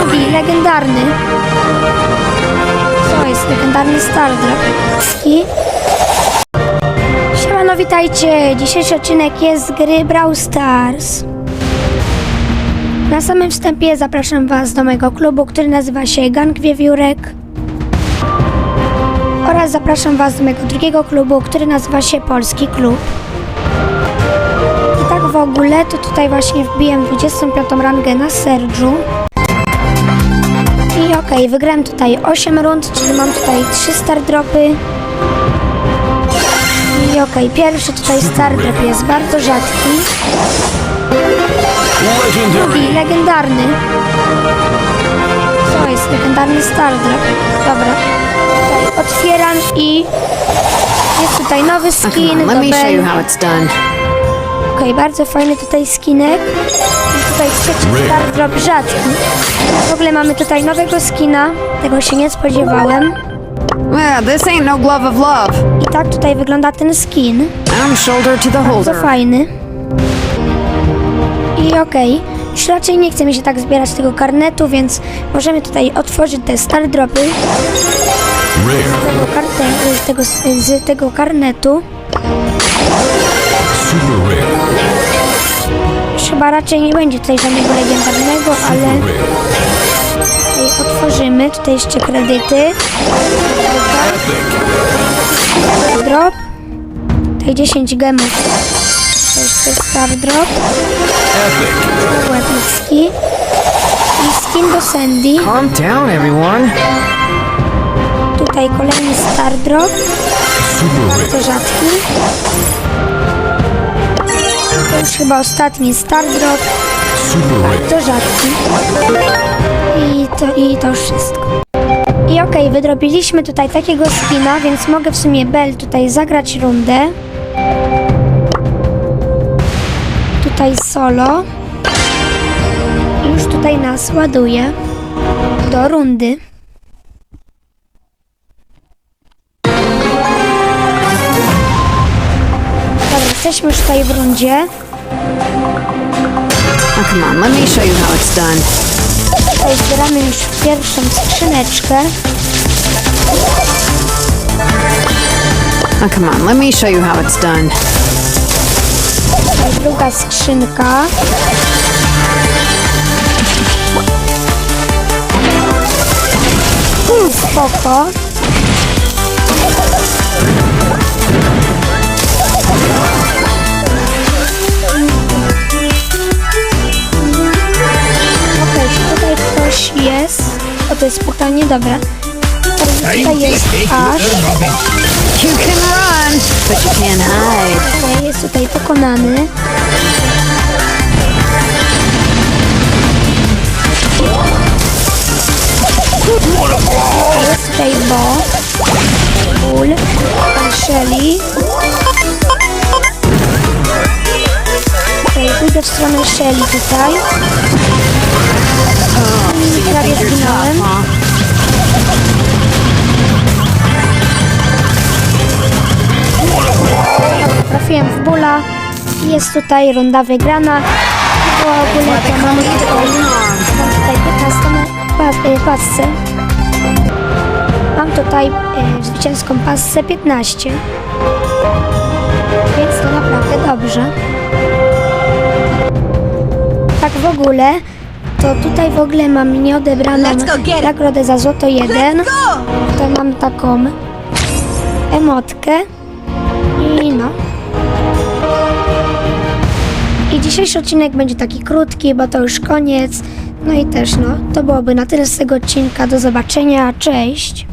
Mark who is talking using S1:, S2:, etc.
S1: Drugi, legendarny. Co jest? Legendarny Stardrop. I... Siemano, witajcie! Dzisiejszy odcinek jest z gry Brawl Stars. Na samym wstępie zapraszam Was do mojego klubu, który nazywa się Gang Wiewiórek. Oraz zapraszam Was do mojego drugiego klubu, który nazywa się Polski Klub. I tak w ogóle, to tutaj właśnie wbiłem 25 rangę na Sergiu. Okej, wygrałem tutaj 8 rund, czyli mam tutaj 3 star dropy. I okej, pierwszy tutaj star drop jest bardzo rzadki. Drugi, legendarny. Co jest? Legendarny star drop. Dobra. Tutaj otwieram i jest tutaj nowy skin.
S2: on, let me show you how it's done.
S1: Okej, bardzo fajny tutaj skinek. I tutaj trzeci star drop rzadki. W ogóle mamy tutaj nowego skina. Tego się nie spodziewałem.
S2: Well, this ain't no glove of love.
S1: I tak tutaj wygląda ten skin.
S2: I'm shoulder to the
S1: Bardzo
S2: holder.
S1: fajny. I okej. Już raczej nie chce mi się tak zbierać tego karnetu, więc możemy tutaj otworzyć te star dropy z tego, karte, z tego, z tego karnetu.
S3: Super rare.
S1: Chyba raczej nie będzie tutaj żadnego legendarnego, ale tutaj otworzymy. Tutaj jeszcze kredyty. Drop. Tutaj 10 gemów. To jeszcze star drop. Epicki. I skin do Sandy.
S2: Calm down, everyone.
S1: Tutaj kolejny star drop. To rzadki. Chyba ostatni star drop.
S3: Super rare.
S1: To rzadki. I to, I to wszystko. I okej, wydrobiliśmy tutaj takiego skina, więc mogę w sumie Bell tutaj zagrać rundę. Tutaj solo. I już tutaj nas ładuje do rundy. Dobra, jesteśmy już tutaj w rundzie.
S2: Oh, come on, let me show you how it's done.
S1: Tutaj zbieramy już pierwszą skrzyneczkę.
S2: Oh, come on, let me show you how it's done.
S1: Tutaj druga skrzynka. Hmm, spoko. Tutaj ktoś jest? O, to jest pytanie, dobra. Teraz Tutaj jest aż.
S2: You can run, but you can't hide.
S1: Okej, jest tutaj pokonany. Jest tutaj Bo, Bull, pan Shelly. Okej, pójdę w stronę Shelly tutaj. Prawie zginąłem.
S2: Huh?
S1: Trafiłem w Bulla. i Jest tutaj runda wygrana. W ogóle to mamy tutaj, mam tutaj 15 na pa, y, pasce. Mam tutaj y, zwycięską pasce 15. Więc to naprawdę dobrze. Tak w ogóle, to tutaj w ogóle mam nieodebraną nagrodę za złoto 1. Tutaj mam taką emotkę. I no. I dzisiejszy odcinek będzie taki krótki, bo to już koniec. No i też no, to byłoby na tyle z tego odcinka. Do zobaczenia, cześć!